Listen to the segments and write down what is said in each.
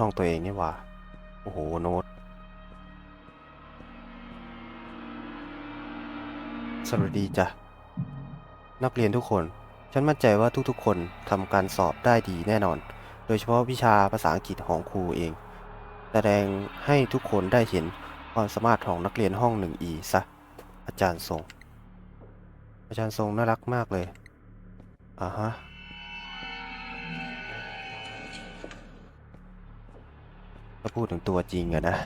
ห้องตัวเองนี่ว่า โอ้โห โน้ตสวัสดีจ้ะ นักเรียนทุกคน ฉันมั่นใจว่าทุกๆ คนทำการสอบได้ดีแน่นอน โดยเฉพาะวิชาภาษาอังกฤษของครูเอง แสดงให้ทุกคนได้เห็นความสามารถของนักเรียนห้อง 1E ซะ อาจารย์ทรง อาจารย์ทรงน่ารักมากเลยอ่าฮะาพูดถึงตัวจริงอะนะ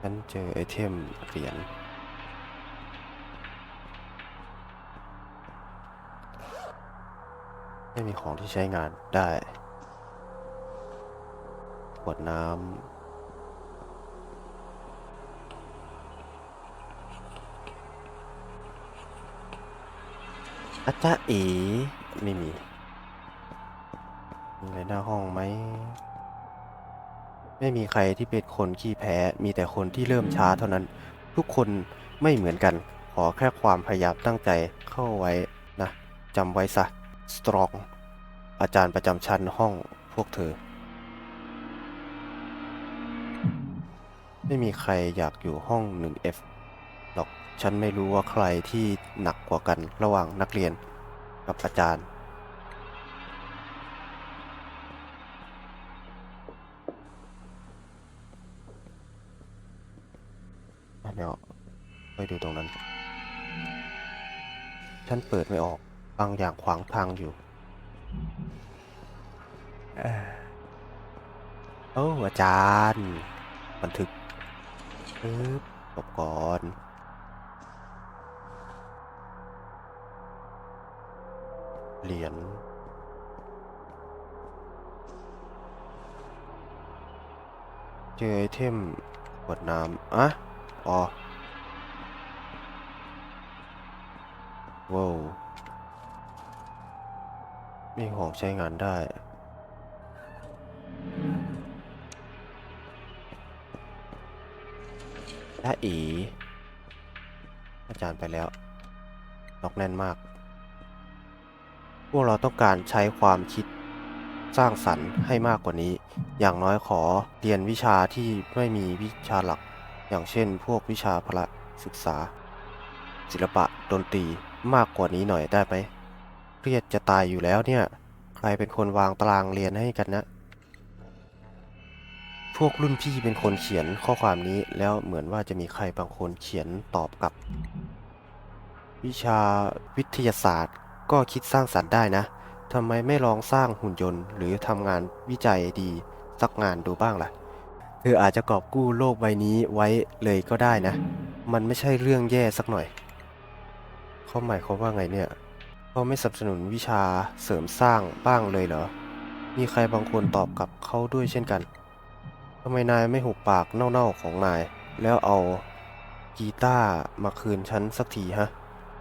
ฉันเจอไอเทมเหรียญไม่มีของที่ใช้งานได้ขวดน้ำอาจารย์เอ๋ไม่มี มีอะไรหน้าห้องไหม ไม่มีใครที่เป็นคนขี้แพ้ มีแต่คนที่เริ่มช้าเท่านั้น ทุกคนไม่เหมือนกัน ขอแค่ความพยายามตั้งใจเข้าไว้นะจำไว้ซะ strong อาจารย์ประจำชั้นห้องพวกเธอ ไม่มีใครอยากอยู่ห้อง 1F หรอก ฉันไม่รู้ว่าใครที่หนักกว่ากันระหว่างนักเรียนกับอาจารย์ เดี๋ยวไปดูตรงนั้น ฉันเปิดไม่ออก บางอย่างขวางทางอยู่เอ่อโอ้อาจารย์ บันทึกปึ๊บจบก่อนเหรียญเจอไอเทมขวดน้ำอะ อ๋อว้าวมีของใช้งานได้ถ้าอี อาจารย์ไปแล้วล็อกแน่นมาก พวกเราต้องการใช้ความคิดสร้างสรรค์ให้มากกว่านี้ อย่างน้อยขอเรียนวิชาที่ไม่มีวิชาหลัก อย่างเช่น พวกวิชาพละศึกษา ศิลปะดนตรีมากกว่านี้หน่อยได้ไหมเครียดจะตายอยู่แล้วเนี่ย ใครเป็นคนวางตารางเรียนให้กันนะ พวกรุ่นพี่เป็นคนเขียนข้อความนี้แล้วเหมือนว่าจะมีใครบางคนเขียนตอบกลับ วิชาวิทยาศาสตร์ก็คิดสร้างสรรค์ได้นะทำไมไม่ลองสร้างหุ่นยนต์ หรือทำงานวิจัยดีสักงานดูบ้างล่ะ ธออาจจะกอบกู้โลกใบนี้ไว้เลยก็ได้นะ มันไม่ใช่เรื่องแย่สักหน่อย เขาหมายควาว่าไงเนี่ยเขาไม่สนับสนุนวิชาเสริมสร้างบ้างเลยเหรอ มีใครบางคนตอบกับเขาด้วยเช่นกันทำไมนายไม่หุบปากเน่าๆของนาย แล้วเอากีตาร์มาคืนฉันสักทีฮะ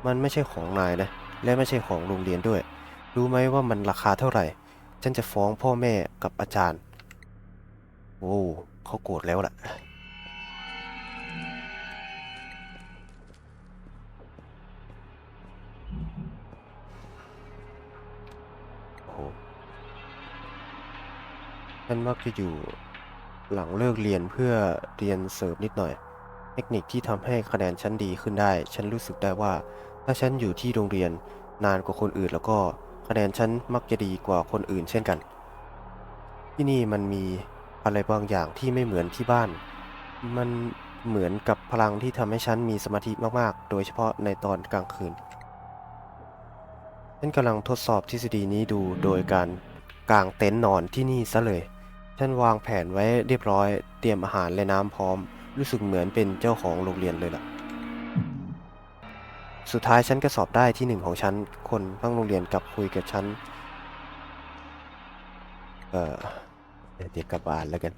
มันไม่ใช่ของนายนะ และไม่ใช่ของโรงเรียนด้วย รู้ไหมว่ามันราคาเท่าไหร่ ฉันจะฟ้องพ่อแม่กับอาจารย์ โอ้ เขาโกรธแล้วล่ะ โอ้โหฉันมักจะอยู่หลังเลิกเรียนเพื่อเรียนเสริมนิดหน่อย เทคนิคที่ทำให้คะแนนฉันดีขึ้นได้ ฉันรู้สึกได้ว่า ถ้าฉันอยู่ที่โรงเรียนนานกว่าคนอื่นแล้วก็คะแนนฉันมักจะดีกว่าคนอื่นเช่นกัน ที่นี่มันมี อะไรบางอย่างที่ไม่เหมือนที่บ้าน มันเหมือนกับพลังที่ทำให้ฉันมีสมาธิมากๆ โดยเฉพาะในตอนกลางคืน ฉันกำลังทดสอบทฤษฎีนี้ดูโดยการกางเต็นท์นอนที่นี่ซะเลย ฉันวางแผนไว้เรียบร้อย เตรียมอาหารและน้ำพร้อม รู้สึกเหมือนเป็นเจ้าของโรงเรียนเลยล่ะ สุดท้ายฉันก็สอบได้ที่หนึ่งของฉัน คนทั้งโรงเรียนกลับคุยกับฉัน เอ่อ เดี๋ยวกลับบ้านแล้วกัน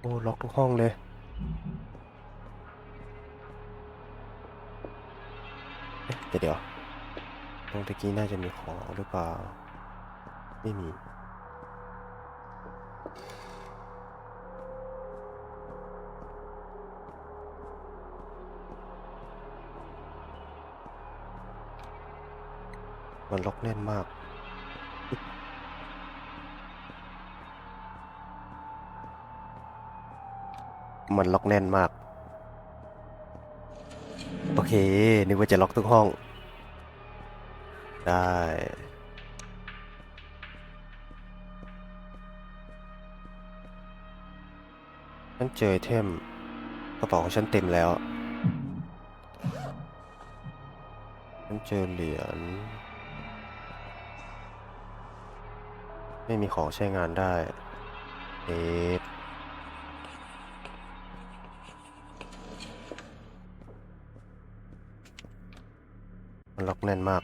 โอ้ ล็อกทุกห้องเลยเอ๊ะแต่เดี๋ยวตรงตะกี้น่าจะมีของหรือเปล่า ไม่มี มันล็อกแน่นมากมันล็อกแน่นมาก โอเค นึกว่าจะล็อกทุกห้อง ได้ ฉันเจอเทมกระเป๋าของฉันเต็มแล้ว ฉันเจอเหรียญ ไม่มีของใช้งานได้ เอ๊ะมันล็อกแน่นมาก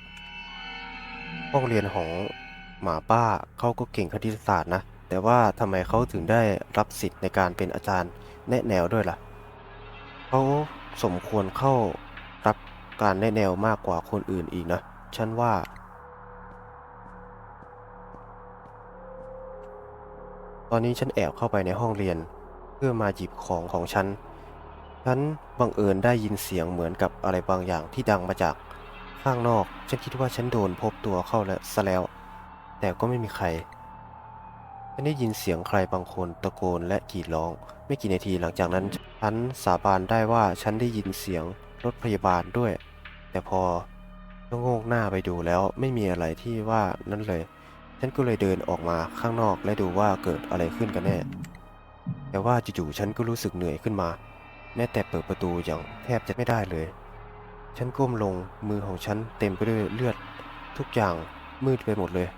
ห้องเรียนของหมาป้าเขาก็เก่งคณิตศาสตร์นะ แต่ว่าทำไมเขาถึงได้รับสิทธิ์ในการเป็นอาจารย์แนะแนวด้วยล่ะ เขาสมควรเข้ารับการแนะแนวมากกว่าคนอื่นอีกนะ ฉันว่า ตอนนี้ฉันแอบเข้าไปในห้องเรียน เพื่อมาหยิบของของฉัน ฉันบังเอิญได้ยินเสียงเหมือนกับอะไรบางอย่างที่ดังมาจากข้างนอก ฉันคิดว่าฉันโดนพบตัวเข้าแล้วซะแล้ว แต่ก็ไม่มีใคร ฉันได้ยินเสียงใครบางคนตะโกนและกรีดร้อง ไม่กี่นาทีหลังจากนั้น ฉันสาบานได้ว่าฉันได้ยินเสียงรถพยาบาลด้วย แต่พอต้องโงกหน้าไปดูแล้วไม่มีอะไรที่ว่านั่นเลย ฉันก็เลยเดินออกมาข้างนอกและดูว่าเกิดอะไรขึ้นกันแน่ แต่ว่าจู่ๆฉันก็รู้สึกเหนื่อยขึ้นมา แม้แต่เปิดประตูอย่างแทบจะไม่ได้เลย ฉันก้มลงมือของฉันเต็มไปด้วยเลือด ทุกอย่างมืดไปหมดเลย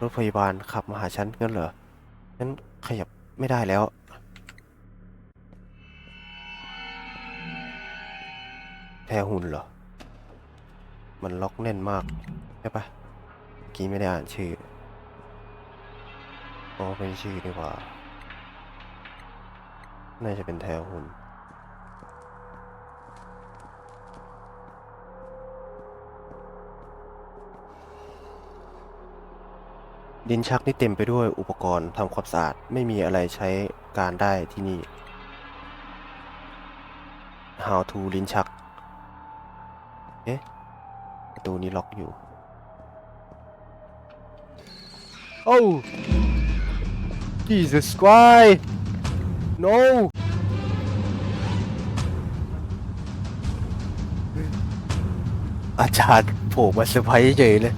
รถพยาบาลขับมาหาฉันงั้นเหรอ ฉันขยับไม่ได้แล้วแพรหุ่นเหรอ มันล็อกแน่นมาก ใช่ปะเมื่อกี้ไม่ได้อ่านชื่อ อ๋อเป็นชื่อดีกว่า น่าจะเป็นแถวหุ่นดินชักนี่เต็มไปด้วยอุปกรณ์ทำความสะอาดไม่มีอะไรใช้การได้ที่นี่ How to ลิ้นชัก เอ๊ะ ประตูนี้ล็อกอยู่ โอ้ Jesus Christ no อาจารย์โผล่มาเซอร์ไพรส์เฉยเลย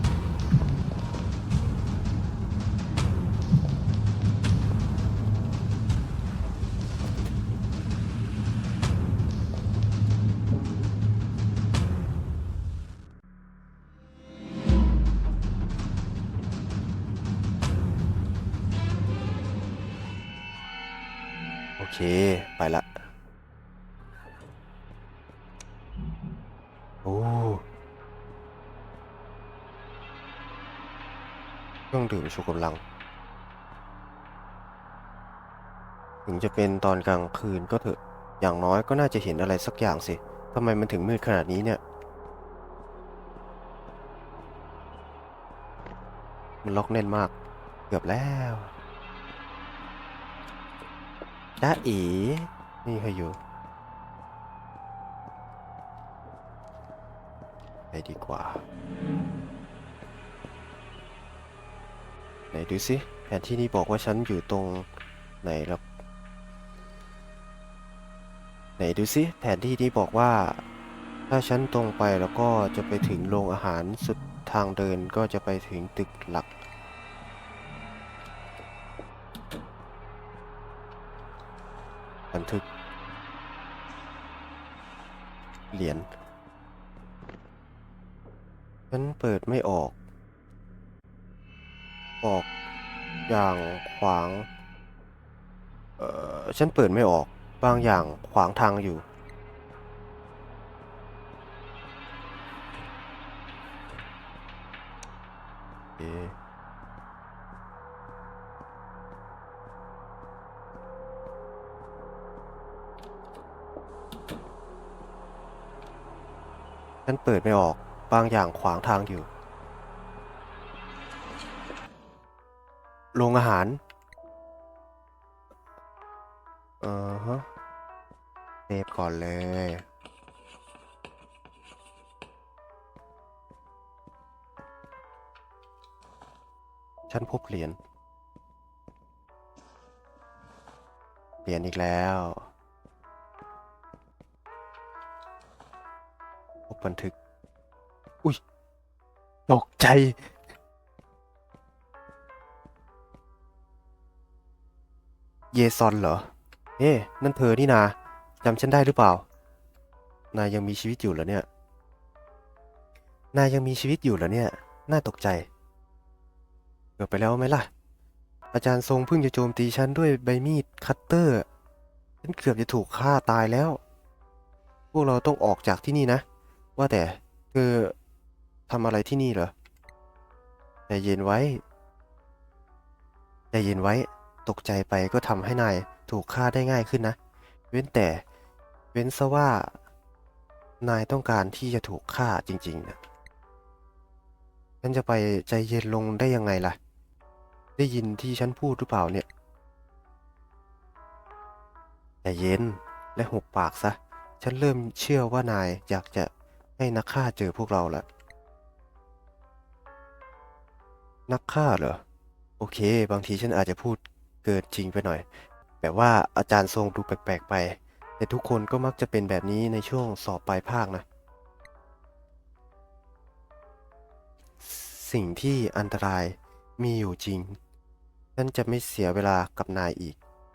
รือชูกำลัง ถึงจะเป็นตอนกลางคืนก็เถอะ อย่างน้อยก็น่าจะเห็นอะไรสักอย่างสิทำไมมันถึงมืดขนาดนี้เนี่ย มันล็อกแน่นมาก เกือบแล้วจ้าอ๋นี่ใครอยู่ไปดีกว่า ไหนดูสิแผนที่นี่บอกว่าฉันอยู่ตรงไหนแล้วไหนดูสิแผนที่นี้บอกว่า ถ้าฉันตรงไปแล้วก็จะไปถึงโรงอาหารสุดทางเดินก็จะไปถึงตึกหลัก บันทึก เหรียญฉันเปิดไม่ออก ออกอย่างขวาง เอ่อ ฉันเปิดไม่ออก บางอย่างขวางทางอยู่ เอ๊ฉันเปิดไม่ออก บางอย่างขวางทางอยู่ โรงอาหารเออฮะเซฟก่อนเลยฉันพบเหรียญ เหรียญอีกแล้ว พบบันทึก อุ้ยตกใจ เยซอนเหรอ เอ๊ะนั่นเธอนี่นาจำฉันได้หรือเปล่า นายยังมีชีวิตอยู่เหรอเนี่ย นายยังมีชีวิตอยู่เหรอเนี่ย น่าตกใจ เกือบไปแล้วไหมล่ะ อาจารย์ทรงเพิ่งจะโจมตีฉันด้วยใบมีดคัตเตอร์ ฉันเกือบจะถูกฆ่าตายแล้ว พวกเราต้องออกจากที่นี่นะ ว่าแต่เธอทำอะไรที่นี่เหรอใจเย็นไว้ใจเย็นไว้ ตกใจไปก็ทำให้นายถูกฆ่าได้ง่ายขึ้นนะ เว้นแต่ เว้นซะว่า นายต้องการที่จะถูกฆ่าจริงๆนะฉันจะไปใจเย็นลงได้ยังไงล่ะ ได้ยินที่ฉันพูดหรือเปล่าเนี่ยใจเย็นและหุบปากซะ ฉันเริ่มเชื่อว่านายอยากจะให้นักฆ่าเจอพวกเราแล้วนักฆ่าเหรอ โอเค บางทีฉันอาจจะพูด เกินจริงไปหน่อย แบบว่าอาจารย์ทรงดูแปลกๆไป แต่ทุกคนก็มักจะเป็นแบบนี้ในช่วงสอบปลายภาคนะ สิ่งที่อันตรายมีอยู่จริงฉันจะไม่เสียเวลากับนายอีก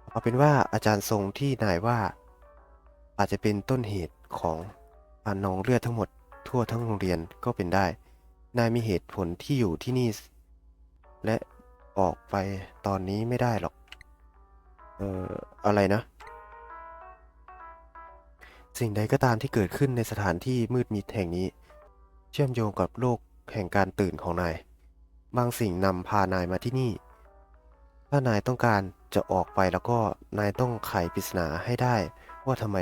เอาเป็นว่าอาจารย์ทรงที่นายว่า อาจจะเป็นต้นเหตุของการนองเลือดทั้งหมดทั่วทั้งโรงเรียนก็เป็นได้ นายมีเหตุผลที่อยู่ที่นี่ และ ออกไปตอนนี้ไม่ได้หรอก เอ่อ อะไรนะ สิ่งใดก็ตามที่เกิดขึ้นในสถานที่มืดมิดแห่งนี้ เชื่อมโยงกับโลกแห่งการตื่นของนาย บางสิ่งนำพานายมาที่นี่ ถ้านายต้องการจะออกไปแล้วก็นายต้องไขปริศนาให้ได้ ว่าทำไม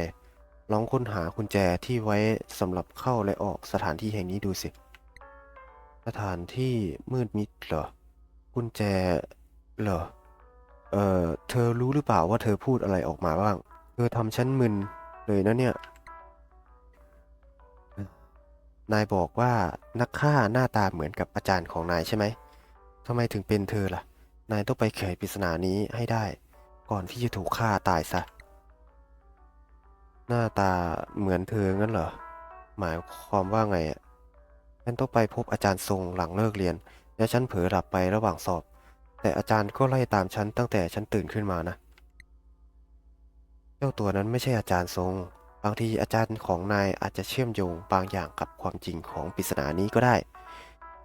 ลองค้นหากุญแจที่ไว้สำหรับเข้าและออกสถานที่แห่งนี้ดูสิ สถานที่มืดมิดเหรอ กุญแจเหรอ เอ่อ เธอรู้หรือเปล่าว่าเธอพูดอะไรออกมาบ้าง เธอทำฉันมึนเลยนะเนี่ย นายบอกว่านักฆ่าหน้าตาเหมือนกับอาจารย์ของนายใช่ไหม ทำไมถึงเป็นเธอล่ะ นายต้องไปไขปริศนานี้ให้ได้ ก่อนที่จะถูกฆ่าตายซะ หน้าตาเหมือนเธองั้นเหรอ หมายความว่าไงอะฉันต้องไปพบอาจารย์ทรงหลังเลิกเรียน และฉันเผลอหลับไประหว่างสอบ แต่อาจารย์ก็ไล่ตามฉันตั้งแต่ฉันตื่นขึ้นมานะ เจ้าตัวนั้นไม่ใช่อาจารย์ทรง บางทีอาจารย์ของนายอาจจะเชื่อมโยงบางอย่างกับความจริงของปริศนานี้ก็ได้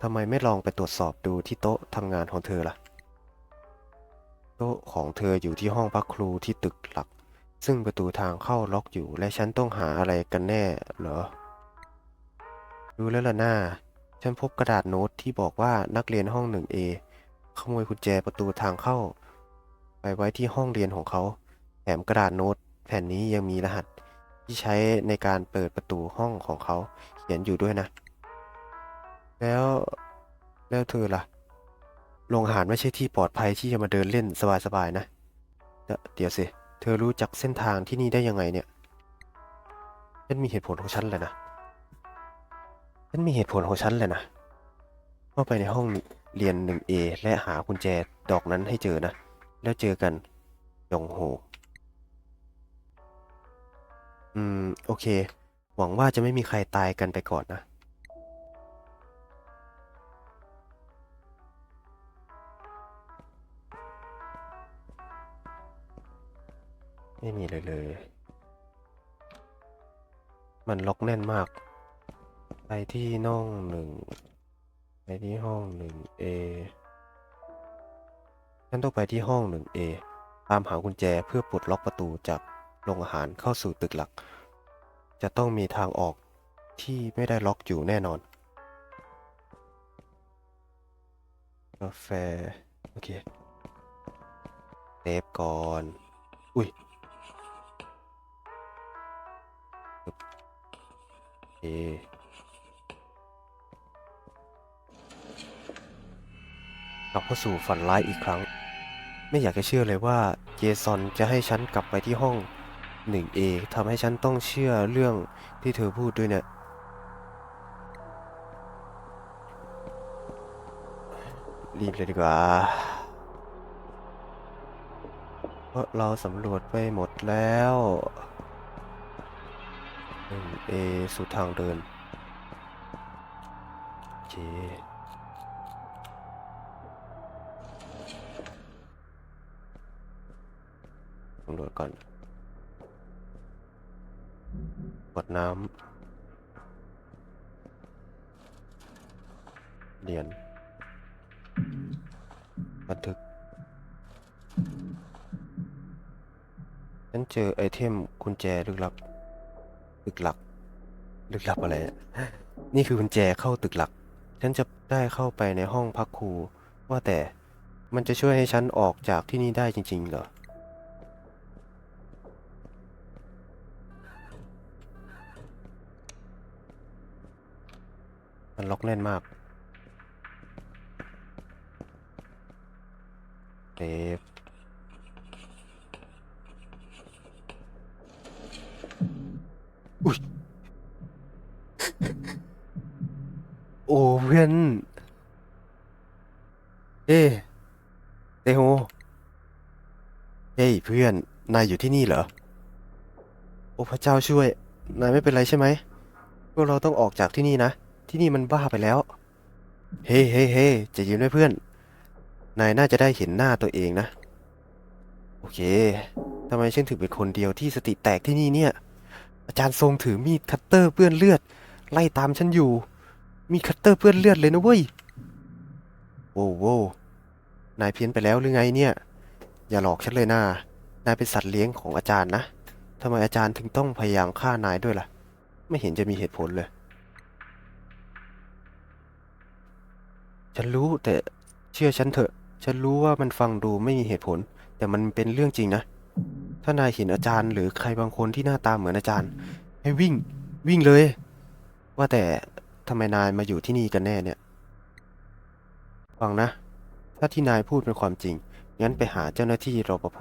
ทำไมไม่ลองไปตรวจสอบดูที่โต๊ะทำงานของเธอล่ะ โต๊ะของเธออยู่ที่ห้องพักครูที่ตึกหลัก ซึ่งประตูทางเข้าล็อกอยู่และฉันต้องหาอะไรกันแน่เหรอรู้แล้วล่ะหน้า ฉันพบกระดาษโน้ตที่บอกว่านักเรียนห้อง 1A ขโมยกุญแจประตูทางเข้า ไปไว้ที่ห้องเรียนของเขา แถมกระดาษโน้ต แผ่นนี้ยังมีรหัส ที่ใช้ในการเปิดประตูห้องของเขา เขียนอยู่ด้วยนะ แล้วแล้วเธอล่ะ โรงอาหารไม่ใช่ที่ปลอดภัยที่จะมาเดินเล่นสบายๆนะ เดี๋ยวเดี๋ยวสิ เธอรู้จักเส้นทางที่นี่ได้ยังไงเนี่ย ฉันมีเหตุผลของฉันแหละนะ ฉันมีเหตุผลของฉันแหละนะเข้าไปในห้องเรียน 1A และหากุญแจดอกนั้นให้เจอนะ แล้วเจอกันยองโฮอืม โอเค หวังว่าจะไม่มีใครตายกันไปก่อนนะ ไม่มีเลยเลย มันล็อกแน่นมาก ไปที่ห้องหนึ่งไปที่ห้องหนึ่ง A ฉันต้องไปที่ห้องหนึ่ง A ตามหากุญแจเพื่อปลดล็อกประตูจากโรงอาหารเข้าสู่ตึกหลัก จะต้องมีทางออกที่ไม่ได้ล็อกอยู่แน่นอน กาแฟ โอเคเซฟก่อน อุ้ยโอเค กลับเข้าสู่ฝันร้ายอีกครั้ง ไม่อยากจะเชื่อเลยว่าเจซอนจะให้ฉันกลับไปที่ห้อง 1A ทำให้ฉันต้องเชื่อเรื่องที่เธอพูดด้วยเนี่ย รีบเลยดีกว่า เพราะเราสำรวจไปหมดแล้วหนึ่งเอสู่ทางเดิน ฉันเจอไอเทมกุญแจลึกลับ ตึกหลัก ลึกลับอะไร นี่คือกุญแจเข้าตึกหลัก ฉันจะได้เข้าไปในห้องพักครู ว่าแต่มันจะช่วยให้ฉันออกจากที่นี่ได้จริง ๆ เหรอ มันล็อกแน่นมากเซฟ โอ้เพื่อน เอ้เตโฮเฮ้ยเพื่อน นายอยู่ที่นี่เหรอ โอ้พระเจ้าช่วย นายไม่เป็นไรใช่ไหมพวกเราต้องออกจากที่นี่นะ ที่นี่มันบ้าไปแล้ว เฮ้เฮ้เฮ้จะยืนด้วยเพื่อน นายน่าจะได้เห็นหน้าตัวเองนะ โอเคทำไมฉันถึงเป็นคนเดียวที่สติแตกที่นี่เนี่ย อาจารย์ทรงถือมีดคัตเตอร์เปื้อนเลือด ไล่ตามฉันอยู่ มีคัตเตอร์เปื้อนเลือดเลยนะเว้ยโว้โว้นายเพี้ยนไปแล้วหรือไงเนี่ย อย่าหลอกฉันเลยนะนายเป็นสัตว์เลี้ยงของอาจารย์นะทำไมอาจารย์ถึงต้องพยายามฆ่านายด้วยล่ะ ไม่เห็นจะมีเหตุผลเลย ฉันรู้แต่เชื่อฉันเถอะ ฉันรู้ว่ามันฟังดูไม่มีเหตุผล แต่มันเป็นเรื่องจริงนะ ถ้านายเห็นอาจารย์หรือใครบางคนที่หน้าตาเหมือนอาจารย์ ให้วิ่งวิ่งเลย ว่าแต่ ทำไมนายมาอยู่ที่นี่กันแน่เนี่ย ฟังนะ ถ้าที่นายพูดเป็นความจริง งั้นไปหาเจ้าหน้าที่รปภ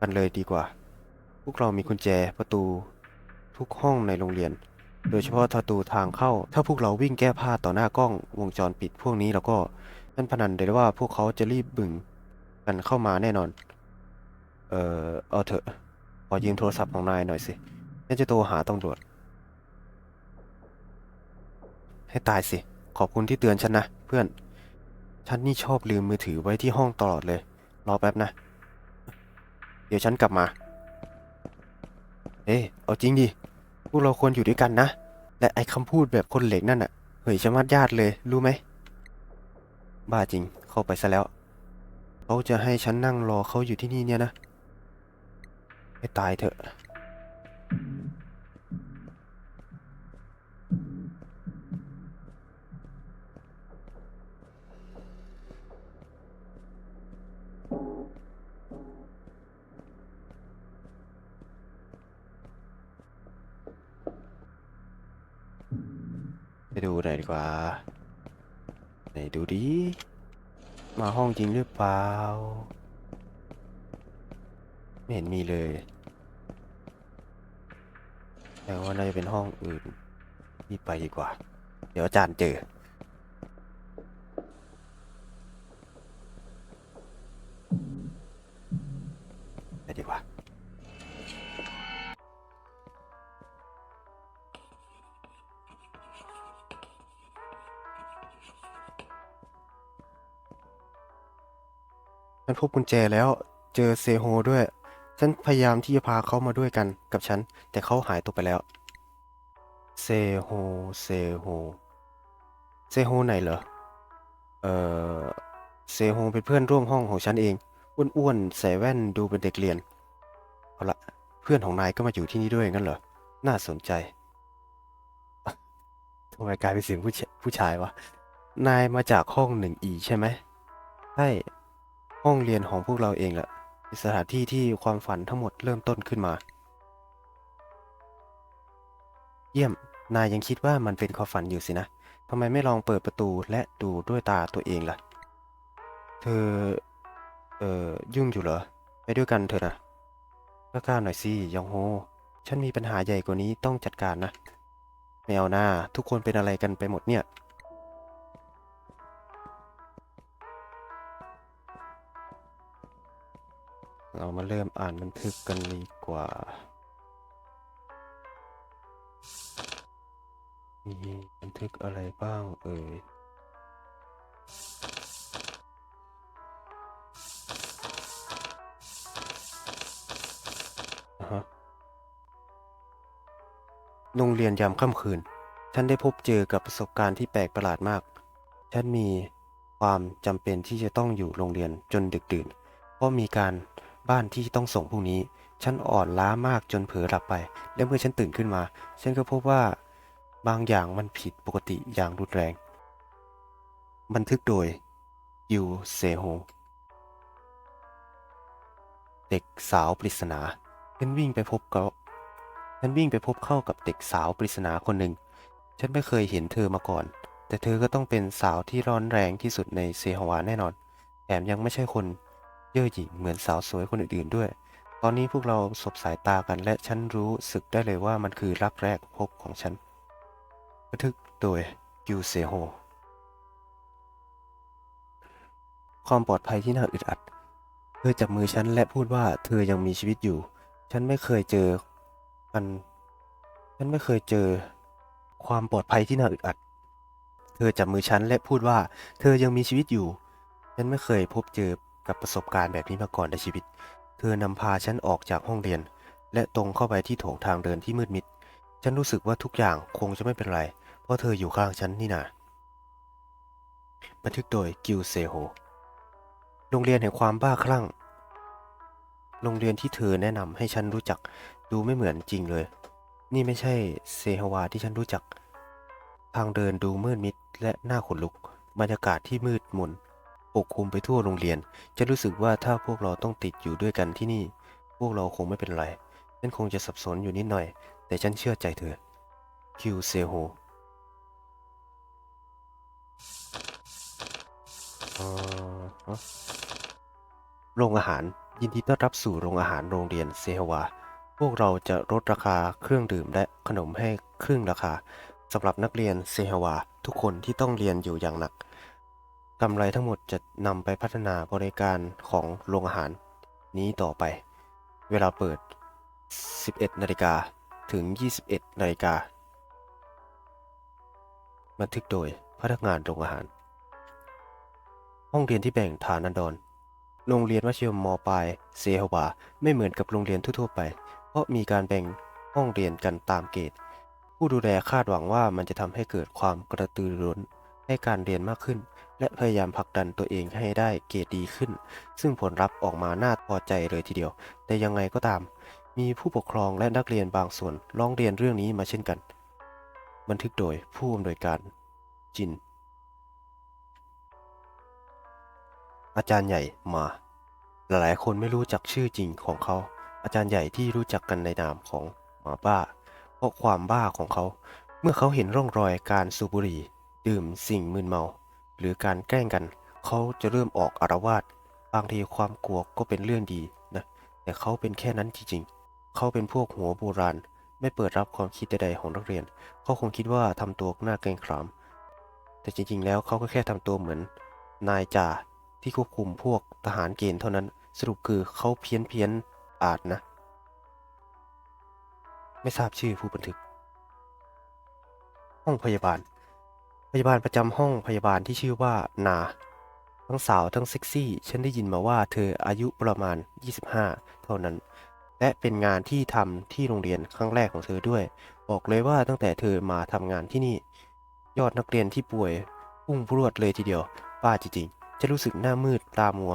กันเลยดีกว่า พวกเรามีกุญแจประตู ทุกห้องในโรงเรียน โดยเฉพาะประตูทางเข้า ถ้าพวกเราวิ่งแก้ผ้าต่อหน้ากล้องวงจรปิดพวกนี้แล้วก็นั่นพนันได้ว่าพวกเขาจะรีบบึงกันเข้ามาแน่นอน เอ่อเอาเถอะขอยืมโทรศัพท์ของนายหน่อยสิฉันจะโทรหาตำรวจ ให้ตายสิ ขอบคุณที่เตือนฉันนะ เพื่อน ฉันนี่ชอบลืมมือถือไว้ที่ห้องตลอดเลย รอแป๊บนะ เดี๋ยวฉันกลับมา เอ้เอาจริงดิ พวกเราควรอยู่ด้วยกันนะ และไอ้คำพูดแบบคนเหล็กนั่นน่ะเฮ้ยชะมัดญาติเลย รู้ไหม บ้าจริง เข้าไปซะแล้ว เขาจะให้ฉันนั่งรอเขาอยู่ที่นี่เนี่ยนะ ให้ตายเถอะ ดูหน่อยดีกว่า ไหนดูดิ มาห้องจริงหรือเปล่า ไม่เห็นมีเลย แต่ว่าน่าจะเป็นห้องอื่นรีบไปดีกว่า เดี๋ยวอาจารย์เจอ พบกุญแจแล้ว เจอเซโฮด้วย ฉันพยายามที่จะพาเขามาด้วยกันกับฉัน แต่เขาหายตัวไปแล้ว เซโฮ เซโฮ เซโฮไหนเหรอ เออเซโฮเป็นเพื่อนร่วมห้องของฉันเอง อ้วนๆใส่แว่นดูเป็นเด็กเรียน เอาละเพื่อนของนายก็มาอยู่ที่นี่ด้วยงั้นเหรอ น่าสนใจทำไมกลายเป็นเสียงผู้ชผู้ชายวะ นายมาจากห้องหนึ่งอีใช่ไหมใช่ ห้องเรียนของพวกเราเองแหละเป็นสถานที่ที่ความฝันทั้งหมดเริ่มต้นขึ้นมา เยี่ยม นายยังคิดว่ามันเป็นความฝันอยู่สินะทำไมไม่ลองเปิดประตูและดูด้วยตาตัวเองล่ะ เธอ เอ่อ ยุ่งอยู่เหรอ ไปด้วยกันเถอะนะกล้าๆหน่อยสิยองโฮ ฉันมีปัญหาใหญ่กว่านี้ต้องจัดการนะไม่เอาหน้าทุกคนเป็นอะไรกันไปหมดเนี่ย เรามาเริ่มอ่านบันทึกกันดีกว่ามีบันทึกอะไรบ้างเอ่ยฮะโรงเรียนยามค่ำคืน ฉันได้พบเจอกับประสบการณ์ที่แปลกประหลาดมาก ฉันมีความจำเป็นที่จะต้องอยู่โรงเรียนจนดึกดื่น เพราะมีการ บ้านที่ต้องส่งพรุ่งนี้ ฉันอ่อนล้ามากจนเผลอหลับไป และเมื่อฉันตื่นขึ้นมา ฉันก็พบว่าบางอย่างมันผิดปกติอย่างรุนแรง บันทึกโดยยูเซโฮเด็กสาวปริศนาฉันวิ่งไปพบเขาฉันวิ่งไปพบเข้ากับเด็กสาวปริศนาคนหนึ่ง ฉันไม่เคยเห็นเธอมาก่อน แต่เธอก็ต้องเป็นสาวที่ร้อนแรงที่สุดในเซฮวาแน่นอน แถมยังไม่ใช่คน เย่อหยิ่งเหมือนสาวสวยคนอื่นๆด้วย ตอนนี้พวกเราสบสายตากันและฉันรู้สึกได้เลยว่ามันคือรักแรกพบของฉันบันทึกโดยยูเซโฮความปลอดภัยที่น่าอึดอัด เธอจับมือฉันและพูดว่าเธอยังมีชีวิตอยู่ ฉันไม่เคยเจอมัน ฉันไม่เคยเจอ ความปลอดภัยที่น่าอึดอัด เธอจับมือฉันและพูดว่า เธอยังมีชีวิตอยู่ ฉันไม่เคยพบเจอ กับประสบการณ์แบบนี้มาก่อนในชีวิต เธอนำพาฉันออกจากห้องเรียน และตรงเข้าไปที่โถงทางเดินที่มืดมิด ฉันรู้สึกว่าทุกอย่างคงจะไม่เป็นไร เพราะเธออยู่ข้างฉันนี่นาบันทึกโดยกิวเซโฮ โรงเรียนแห่งความบ้าคลั่ง โรงเรียนที่เธอแนะนำให้ฉันรู้จักดูไม่เหมือนจริงเลย นี่ไม่ใช่เซฮวาที่ฉันรู้จัก ทางเดินดูมืดมิดและน่าขนลุก บรรยากาศที่มืดมน ปกคลุมไปทั่วโรงเรียนฉันรู้สึกว่าถ้าพวกเราต้องติดอยู่ด้วยกันที่นี่ พวกเราคงไม่เป็นไร ฉันคงจะสับสนอยู่นิดหน่อย แต่ฉันเชื่อใจเธอ คิวเซโฮโรงอาหาร ยินดีต้อนรับสู่โรงอาหารโรงเรียนเซฮวา พวกเราจะลดราคาเครื่องดื่มและขนมให้ครึ่งราคาสำหรับนักเรียนเซฮวาทุกคนที่ต้องเรียนอยู่อย่างหนัก กำไรทั้งหมดจะนำไปพัฒนาบริการของโรงอาหารนี้ต่อไป เวลาเปิด 11 นาฬิกาถึง 21 นาฬิกา บันทึกโดยพนักงานโรงอาหาร ห้องเรียนที่แบ่งฐานันดร โรงเรียนมัธยมมปลายเซฮวาไม่เหมือนกับโรงเรียนทั่วๆไป เพราะมีการแบ่งห้องเรียนกันตามเกรด ผู้ดูแลคาดหวังว่ามันจะทำให้เกิดความกระตือรือร้นให้การเรียนมากขึ้น และพยายามผลักดันตัวเองให้ได้เกรดดีขึ้น ซึ่งผลลัพธ์ออกมาน่าพอใจเลยทีเดียว แต่ยังไงก็ตาม มีผู้ปกครองและนักเรียนบางส่วนร้องเรียนเรื่องนี้มาเช่นกัน บันทึกโดยผู้อำนวยการจิน อาจารย์ใหญ่มา หลายๆคนไม่รู้จักชื่อจริงของเขา อาจารย์ใหญ่ที่รู้จักกันในนามของหมาบ้า เพราะความบ้าของเขา เมื่อเขาเห็นร่องรอยการสูบบุหรี่ ดื่มสิ่งมึนเมา หรือการแกล้งกัน เขาจะเริ่มออกอารวาสบางทีความกลัวก็เป็นเรื่องดีนะแต่เขาเป็นแค่นั้นจริงๆ เขาเป็นพวกหัวโบราณ ไม่เปิดรับความคิดใดๆของนักเรียน เขาคงคิดว่าทำตัวน่าเกรงขาม แต่จริงๆ แล้วเขาก็แค่ทำตัวเหมือน นายจ่าที่ควบคุมพวกทหารเกณฑ์เท่านั้น สรุปคือเขาเพี้ยนเพี้ยนๆอาจนะ ไม่ทราบชื่อผู้บันทึก ห้องพยาบาล พยาบาลประจำห้องพยาบาลที่ชื่อว่านาทั้งสาวทั้งเซ็กซี่ ฉันได้ยินมาว่าเธออายุประมาณ 25 เท่านั้น และเป็นงานที่ทำที่โรงเรียนครั้งแรกของเธอด้วย บอกเลยว่าตั้งแต่เธอมาทำงานที่นี่ ยอดนักเรียนที่ป่วยพุ่งพรวดเลยทีเดียวบ้าจริงๆจะรู้สึกหน้ามืดตามัว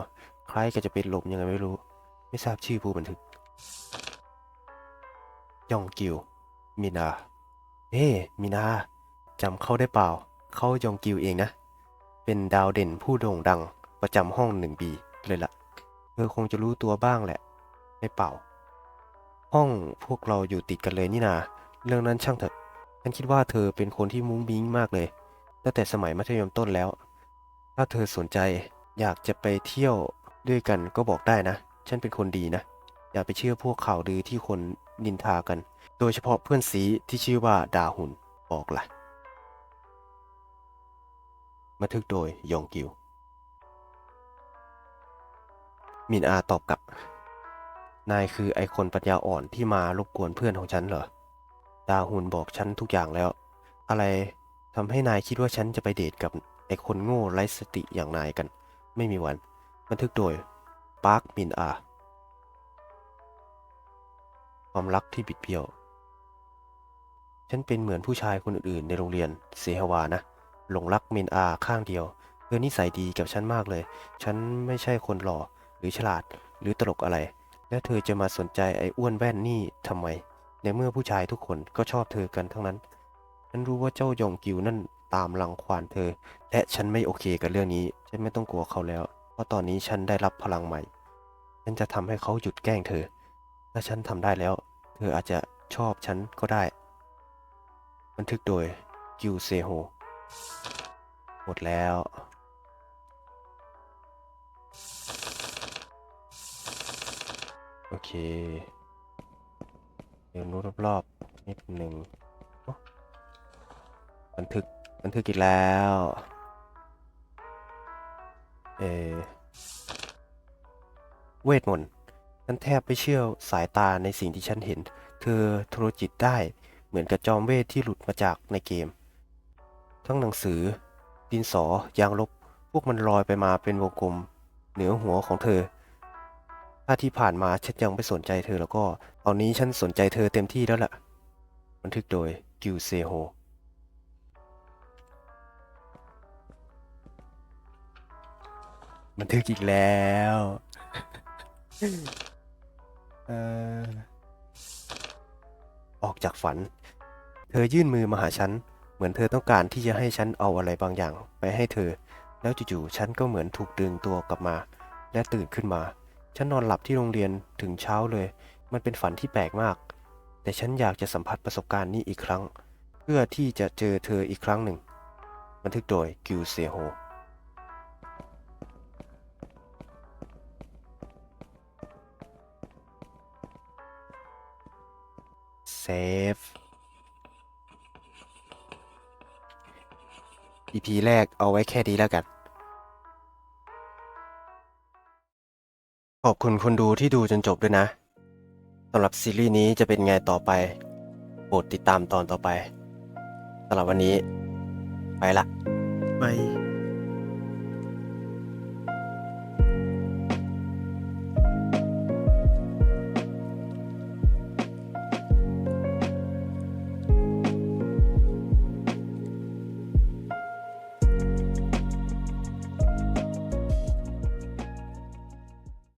คล้ายกับจะเป็นลมยังไงไม่รู้ ไม่ทราบชื่อผู้บันทึกยองกิว มินาเฮ้มินาจำเขาได้เปล่า เขายองกิวเองนะ เป็นดาวเด่นผู้โด่งดังประจำห้องหนึ่งปีเลยละเธอคงจะรู้ตัวบ้างแหละ ไม่เป่า ห้องพวกเราอยู่ติดกันเลยนี่นา เรื่องนั้นช่างเถอะ ฉันคิดว่าเธอเป็นคนที่มุ้งมิ้งมากเลย ตั้งแต่สมัยมัธยมต้นแล้ว ถ้าเธอสนใจอยากจะไปเที่ยวด้วยกันก็บอกได้นะ ฉันเป็นคนดีนะ อย่าไปเชื่อพวกข่าวลือที่คนนินทากัน โดยเฉพาะเพื่อนสีที่ชื่อว่าดาหุนบอกล่ะ บันทึกโดยยองกิว มินอาตอบกลับ นายคือไอคนปัญญาอ่อนที่มารบกวนเพื่อนของฉันเหรอ ดาฮุนบอกฉันทุกอย่างแล้ว อะไรทำให้นายคิดว่าฉันจะไปเดทกับไอคนโง่ไร้สติอย่างนายกัน ไม่มีวัน บันทึกโดยปาร์คมินอา ความรักที่บิดเบี้ยว ฉันเป็นเหมือนผู้ชายคนอื่นๆในโรงเรียนเซฮวานะ หลงรักเมนอาข้างเดียว เธอนิสัยดีกับฉันมากเลย ฉันไม่ใช่คนหล่อหรือฉลาดหรือตลกอะไร แล้วเธอจะมาสนใจไอ้อ้วนแว่นนี่ทำไม ในเมื่อผู้ชายทุกคนก็ชอบเธอกันทั้งนั้น ฉันรู้ว่าเจ้ายองกิวนั่นตามรังควานเธอ และฉันไม่โอเคกับเรื่องนี้ ฉันไม่ต้องกลัวเขาแล้ว เพราะตอนนี้ฉันได้รับพลังใหม่ ฉันจะทำให้เขาหยุดแกล้งเธอ ถ้าฉันทำได้แล้ว เธออาจจะชอบฉันก็ได้ บันทึกโดยกิวเซโฮ หมดแล้ว โอเค เดี๋ยวนู้รอบๆนิดหนึ่งบันทึกบันทึกอีกแล้ว เออเวทมนต์ฉันแทบไม่เชื่อสายตาในสิ่งที่ฉันเห็น เธอโทรจิตได้เหมือนกับจอมเวทที่หลุดมาจากในเกม ทั้งหนังสือ ดินสอ ยางลบ พวกมันลอยไปมาเป็นวงกลม เหนือหัวของเธอ ถ้าที่ผ่านมาฉันยังไม่สนใจเธอแล้วก็ ตอนนี้ฉันสนใจเธอเต็มที่แล้วล่ะ บันทึกโดยกิวเซโฮบันทึกอีกแล้วออกจากฝัน เธอยื่นมือมาหาฉัน มือนเธอต้องการที่จะให้ฉันเอาอะไรบางอย่างไปให้เธอ แล้วจู่ๆฉันก็เหมือนถูกดึงตัวกลับมา และตื่นขึ้นมา ฉันนอนหลับที่โรงเรียนถึงเช้าเลย มันเป็นฝันที่แปลกมาก แต่ฉันอยากจะสัมผัสประสบการณ์นี้อีกครั้ง เพื่อที่จะเจอเธออีกครั้งหนึ่ง บันทึกโดยกิวเซโฮเซฟ EP แรกเอาไว้แค่นี้แล้วกัน ขอบคุณคนดูที่ดูจนจบด้วยนะสำหรับซีรีส์นี้จะเป็นไงต่อไป โปรดติดตามตอนต่อไปสำหรับวันนี้ ไปละ ไป